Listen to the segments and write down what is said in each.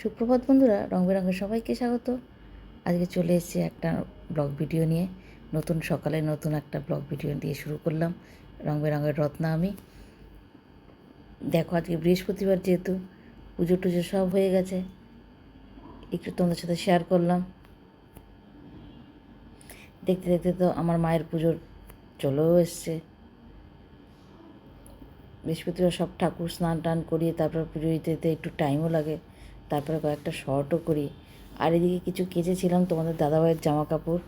সুপ্রভাত বন্ধুরা, রং বেরঙের সবাইকে স্বাগত। আজকে চলে এসেছি একটা ব্লগ ভিডিও নিয়ে। নতুন সকালে নতুন একটা ব্লগ ভিডিও দিয়ে শুরু করলাম। রং বেরঙের রত্না আমি। দেখো, আজকে বৃহস্পতিবার যেহেতু পুজো টুজো সব হয়ে গেছে, একটু তোমাদের সাথে শেয়ার করলাম। দেখতে দেখতে তো আমার মায়ের পুজোর চলেও এসছে। বৃহস্পতিবার সব ঠাকুর স্নান টান করিয়ে তারপর পুজো দিতে একটু টাইমও লাগে। তারপরে কয়েকটা শর্টও করি। আর এদিকে কিছু কেচেছিলাম তোমাদের দাদাভাইয়ের জামা কাপড়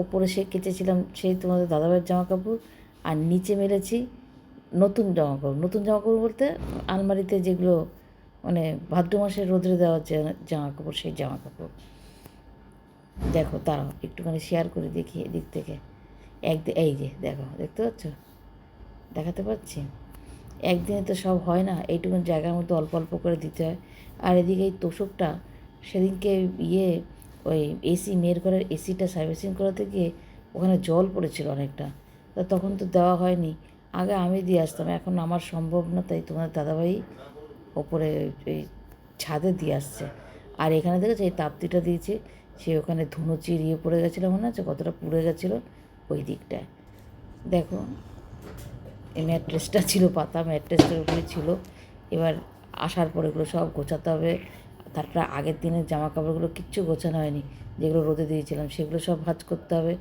ওপরে সে কেচেছিলাম সেই তোমাদের দাদাভাইয়ের জামা কাপড় আর নিচে মেলেছি নতুন জামা কাপড় নতুন জামা কাপড় বলতে আলমারিতে যেগুলো মানে ভাদ্র মাসে রোদ্রে দেওয়ার যে জামা কাপড় সেই জামা কাপড় দেখো তারাও একটুখানি শেয়ার করে দেখি এদিক থেকে। একদিন এই যে, দেখো, দেখতে পাচ্ছ? দেখাতে পাচ্ছি? একদিনে তো সব হয় না, এইটুকু জায়গার মধ্যে অল্প অল্প করে দিতে হয়। আর এদিকে এই তোষকটা, সেদিনকে ইয়ে ওই এসি মেয়ের ঘরের এসিটা সার্ভিসিং করাতে গিয়ে ওখানে জল পড়েছিল অনেকটা। তা তখন তো দেওয়া হয়নি। আগে আমি দিয়ে আসতাম, এখন আমার সম্ভব না, তাই তোমার দাদাভাই ওপরে এই ছাদে দিয়ে আসছে। আর এখানে দেখেছ, এই তাপ্তিটা দিয়েছে, সে ওখানে ধুনো চিরিয়ে পড়ে গেছিল মনে আছে, কতটা পুড়ে গেছিল ওই দিকটায়। দেখো ম্যাট্রেসটা ছিল, পাতা ম্যাট্রেসটার উপরে ছিল। এবার আসার পর এগুলো সব গোছাতে হবে। তারপরে আগের দিনের জামা কাপড়গুলো কিচ্ছু গোছানো হয়নি। যেগুলো রোদে দিয়েছিলাম, সেগুলো সব ভাজ করতে হবে।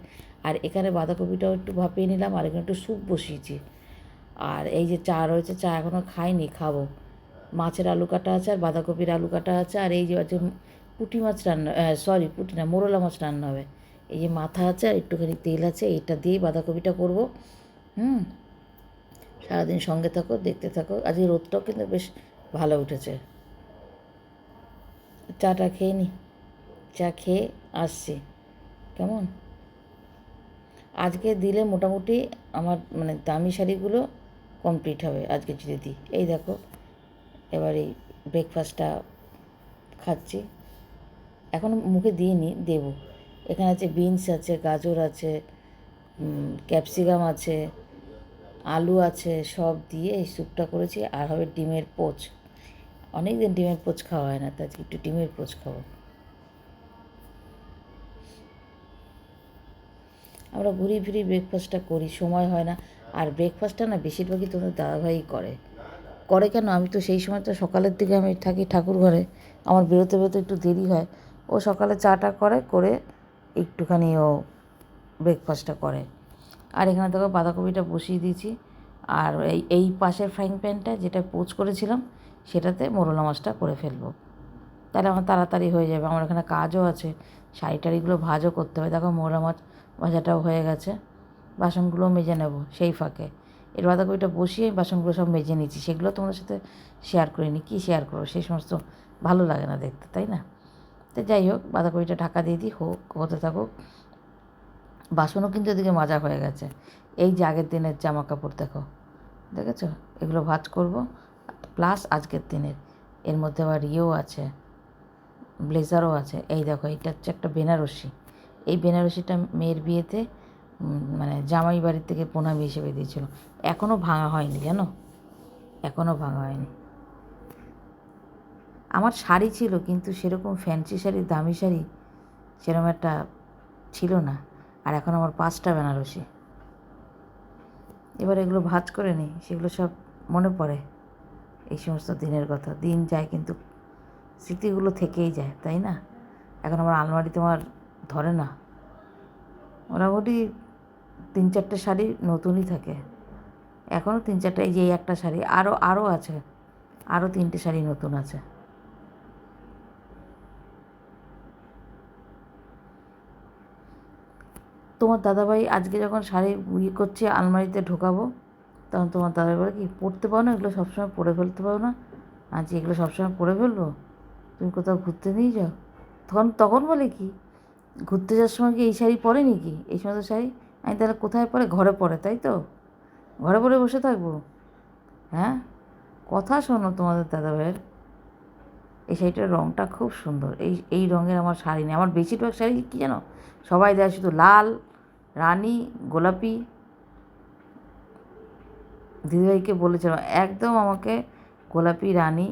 আর এখানে বাঁধাকপিটাও একটু ভাপিয়ে নিলাম, আর এখানে একটু স্যুপ বসিয়েছি। আর এই যে চা রয়েছে, চা এখনও খাইনি, খাব। মাছের আলু কাটা আছে, আর বাঁধাকপির আলু কাটা আছে, আর এই যে আছে পুঁটি মাছ রান্না সরি পুঁটি না, মোরলা মাছ রান্না হবে। এই যে মাথা আছে, আর একটুখানি তেল আছে এটা দিয়েই বাঁধাকপিটা করব। হুম? সারাদিন সঙ্গে থাকো, দেখতে থাকো। আজকে রোদটাও কিন্তু বেশ ভালো উঠেছে। চাটা খেয়ে নি? চা খেয়ে আসছি। কেমন? আজকে দিলে মোটামুটি আমার মানে দামি শাড়িগুলো কমপ্লিট হবে আজকে যদি দিই এই দেখো, এবার এই ব্রেকফাস্টটা খাচ্ছি। এখন মুখে দিইনি, দেবো। এখানে আছে বিনস আছে, গাজর আছে ক্যাপসিকাম আছে আলু আছে, সব দিয়ে এই স্যুপটা করেছি আর হবে ডিমের পোচ। অনেক দিন ডিমের পোচ খাওয়া হয় না তাই একটু ডিমের পোচ খাব। আমরা ঘুরি ফিরি ব্রেকফাস্টটা করি, সময় হয় না। আর ব্রেকফাস্টটা না বেশিরভাগই তোমাদের দাদাভাই করে। করে কেন? আমি তো সেই সময় তো সকালের দিকে আমি থাকি ঠাকুর ঘরে। আমার বেরোতে বেরোতে একটু দেরি হয়। ও সকালে চাটা করে করে একটুখানি ও ব্রেকফাস্টটা করে। আর এখানে দেখো বাঁধাকপিটা বসিয়ে দিয়েছি। আর এই এই পাশের ফ্রাইং প্যানটা যেটা পোচ করেছিলাম, সেটাতে মোরলা মাছটা করে ফেলব। তাহলে আমার তাড়াতাড়ি হয়ে যাবে। আমার এখানে কাজও আছে। শাড়ি টাড়িগুলো ভাজও করতে হবে। দেখো মোরলা মাছ ভাজাটাও হয়ে গেছে। বাসনগুলো মেজে নেব সেই ফাঁকে। এর বাঁধাকপিটা বসিয়ে বাসনগুলো সব মেজে নিচ্ছি সেগুলো তোমাদের সাথে শেয়ার করিনি কী শেয়ার করব? সেই সমস্ত ভালো লাগে না দেখতে, তাই না? তো যাই হোক, বাঁধাকপিটা ঢাকা দিয়ে দিই। হোক, হতে থাকুক। বাসনও কিন্তু এদিকে মাজা হয়ে গেছে। এই যে আগের দিনের জামা কাপড় দেখো, দেখেছ? এগুলো ভাজ করব। প্লাস আজকের দিনের, এর মধ্যে আবার ইয়েও আছে, ব্লেজারও আছে। এই দেখো, এইটা হচ্ছে একটা বেনারসি। এই বেনারসিটা মেয়ের বিয়েতে মানে জামাই বাড়ির থেকে প্রণামী হিসেবে দিয়েছিল। এখনও ভাঙা হয়নি, জানো? এখনও ভাঙা হয়নি। আমার শাড়ি ছিল, কিন্তু সেরকম ফ্যান্সি শাড়ি দামি শাড়ি সেরকম একটা ছিল না। আর এখন আমার পাঁচটা বেনারসি। এবার এগুলো ভাজ করে নিই, সেগুলো সব মনে পড়ে এই সমস্ত দিনের কথা। দিন যায় কিন্তু স্মৃতিগুলো থেকেই যায়, তাই না? এখন আমার আলমারি তোমার ধরে না। মোটামুটি তিন চারটে শাড়ি নতুনই থাকে। এখনও তিন চারটে, এই যে একটা শাড়ি আরও আরও আছে। আরও তিনটে শাড়ি নতুন আছে। তোমার দাদাভাই আজকে যখন শাড়ি ইয়ে করছে, আলমারিতে ঢোকাবো, তখন তোমার দাদাভাই বলে কি পড়তে পারো না? এগুলো সবসময় পরে ফেলতে পারো না। আজ এগুলো সবসময় পরে ফেলব? তুমি কোথাও ঘুরতে নিয়ে যাও। তখন তখন বলে কি, ঘুরতে যাওয়ার সময় কি এই শাড়ি পরে নাকি? এই সমস্ত শাড়ি? আমি তাহলে কোথায় পরে? ঘরে পরে, তাই তো? ঘরে পরে বসে থাকব? হ্যাঁ? কথা শোনো তোমাদের দাদাভাইয়ের। এই শাড়িটার রঙটা খুব সুন্দর। এই এই রঙের আমার শাড়ি নেই। আমার বেশিরভাগ শাড়ি কী জানো? সবাই দেয় শুধু লাল রানী গোলাপি দিদিভাইকে বলেছিলাম একদম আমাকে গোলাপি রানী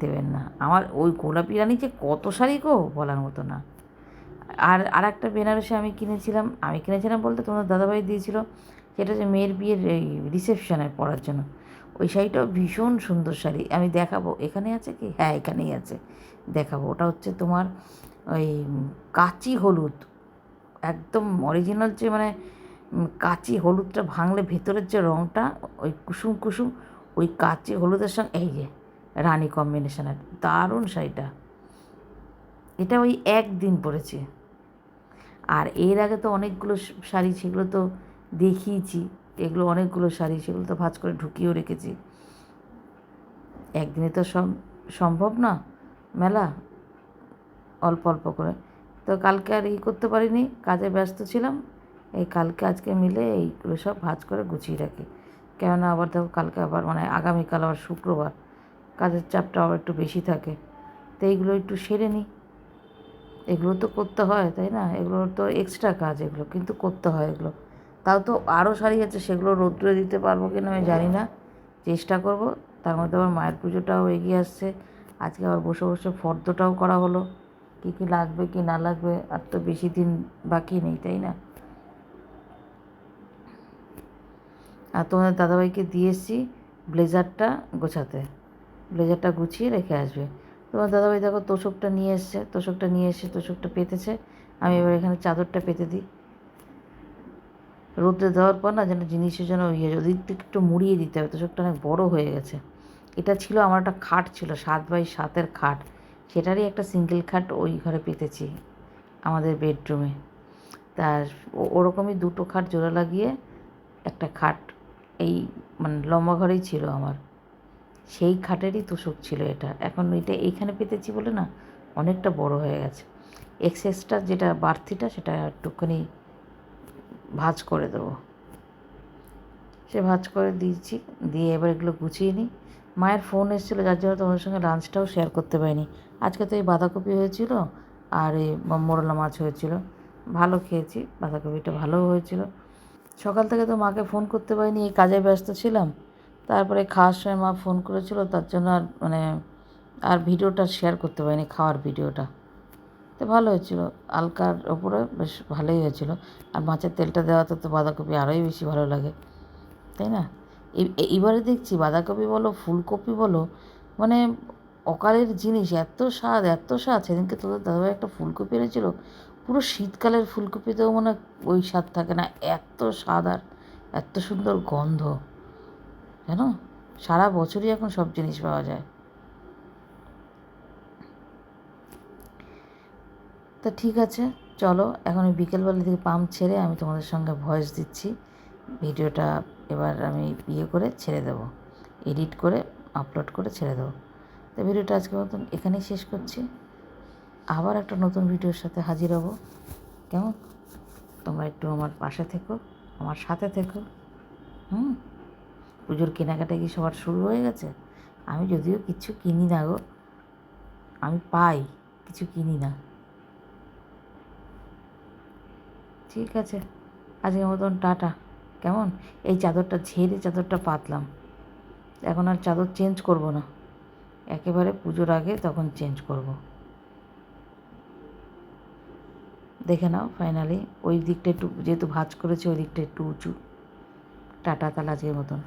দেবেন না। আমার ওই গোলাপি রানী যে কত শাড়ি গো, বলার মতো না। আর আর একটা বেনারসি আমি কিনেছিলাম আমি কিনেছিলাম বলতে তোমাদের দাদাভাই দিয়েছিল, সেটা হচ্ছে মেয়ের বিয়ের রিসেপশনে পরার জন্য। ওই শাড়িটাও ভীষণ সুন্দর শাড়ি। আমি দেখাবো, এখানে আছে কি? হ্যাঁ এখানেই আছে। দেখাবো। ওটা হচ্ছে তোমার ওই কাচি হলুদ। একদম অরিজিনাল যে মানে কাচি হলুদটা ভাঙলে ভেতরের যে রঙটা ওই কুসুম কুসুম, ওই কাচি হলুদের সঙ্গে, এই যে রানী কম্বিনেশনের দারুণ শাড়িটা। এটা ওই একদিন পরেছি। আর এর আগে তো অনেকগুলো শাড়ি সেগুলো তো দেখিয়েছি, এগুলো অনেকগুলো শাড়ি সেগুলো তো ভাঁজ করে ঢুকিয়েও রেখেছি। একদিনে তো সম্ভব না? মেলা? অল্প অল্প করে। তো কালকে আর ই করতে পারিনি, কাজে ব্যস্ত ছিলাম। এই কালকে আজকে মিলে এইগুলো সব ভাঁজ করে গুছিয়ে রাখি। কেননা আবার দেখো কালকে আবার মানে আগামীকাল আবার শুক্রবার, কাজের চাপটা আবার একটু বেশি থাকে। তো এইগুলো একটু সেরে নিই। এগুলো তো করতে হয়, তাই না? এগুলো তো এক্সট্রা কাজ এগুলো, কিন্তু করতে হয় এগুলো। তাও তো আরও শাড়ি আছে, সেগুলো রৌদ্রে দিতে পারব কিনা আমি জানি না। চেষ্টা করব। তার মধ্যে আবার মায়ের পুজোটাও এগিয়ে আসছে। আজকে আবার বসে বসে ফর্দটাও করা হলো। কী কী লাগবে, কি না লাগবে, আর তো বেশি দিন বাকি নেই, তাই না? আর তোমাদের দাদাভাইকে দিয়ে এসেছি ব্লেজারটা গোছাতে। ব্লেজারটা গুছিয়ে রেখে আসবে। তোমার দাদাভাই দেখো তোষকটা নিয়ে এসছে, তোষকটা নিয়ে এসে তোষকটা পেতেছে। আমি এবার এখানে চাদরটা পেতে দিই। রোদে দেওয়ার পর না যেন জিনিসের জন্য ইয়ে ওদিক থেকে একটু মুড়িয়ে দিতে হবে। তোষকটা অনেক বড় হয়ে গেছে। এটা ছিল আমার একটা খাট ছিল, সাত বাই সাতের খাট। সেটারই একটা সিঙ্গেল খাট ওই ঘরে পেতেছি, আমাদের বেডরুমে তার ওরকমই দুটো খাট জোড়া লাগিয়ে একটা খাট এই মানে লম্বা ঘরেই ছিল আমার। সেই খাটেরই তোষক ছিল এটা। এখন এটা এইখানে পেতেছি বলে না, অনেকটা বড় হয়ে গেছে। এক্সেসটা যেটা বাড়তিটা সেটা একটুখানি ভাঁজ করে দেবো। সে ভাঁজ করে দিয়েছি, দিয়ে এবার এগুলো গুছিয়ে নিই। মায়ের ফোন এসেছিল, যার জন্য তোমাদের সঙ্গে লাঞ্চটাও শেয়ার করতে পারিনি। আজকে তো এই বাঁধাকপি হয়েছিল আর এই মোরলা মাছ হয়েছিল। ভালো খেয়েছি, বাঁধাকপিটা ভালোও হয়েছিল। সকাল থেকে তো মাকে ফোন করতে পারিনি, এই কাজে ব্যস্ত ছিলাম। তারপরে খাওয়ার সময় মা ফোন করেছিল, তার জন্য আর মানে আর ভিডিওটা শেয়ার করতে পারিনি, খাওয়ার ভিডিওটা। তো ভালো হয়েছিল আলকার ওপরে বেশ ভালোই হয়েছিল। আর মাছের তেলটা দেওয়াতে তো বাঁধাকপি আরোই বেশি ভালো লাগে, তাই না? এ- এ- এবারে দেখছি বাঁধাকপি বলো, ফুলকপি বলো মানে অকালের জিনিস, এত স্বাদ এত স্বাদ। সেদিনকে তোদের দাদাভাই একটা ফুলকপি এনেছিল, পুরো শীতকালের ফুলকপিতেও মানে ওই স্বাদ থাকে না, এত স্বাদ আর এত সুন্দর গন্ধ। জানো? সারা বছরই এখন সব জিনিস পাওয়া যায়। তা ঠিক আছে, চলো, এখন ওই বিকেলবেলা থেকে পাম্প ছেড়ে আমি তোমাদের সঙ্গে ভয়েস দিচ্ছি। ভিডিওটা এবার আমি ইয়ে করে ছেড়ে দেবো। এডিট করে, আপলোড করে ছেড়ে দেবো। তো ভিডিওটা আজকে মতন এখানেই শেষ করছি। আবার একটা নতুন ভিডিওর সাথে হাজির হব। কেমন? তোমরা একটু আমার পাশে থেকো, আমার সাথে থেকো। হুম? পুজোর কেনাকাটা কি সবার শুরু হয়ে গেছে? আমি যদিও কিছু কিনি না গো। আমি পাই, কিছু কিনি না। ঠিক আছে। আজকের মতন টাটা। কেমন? এই চাদরটা ঝেড়ে চাদরটা পাতলাম। এখন আর চাদর চেঞ্জ করব না। একেবারে পুজোর আগে তখন চেঞ্জ করব। দেখে নাও ফাইনালি ওই দিকটা একটু, যেহেতু ভাজ করেছে, ওই দিকটা একটু উঁচু। টাটা তালাজের মতন।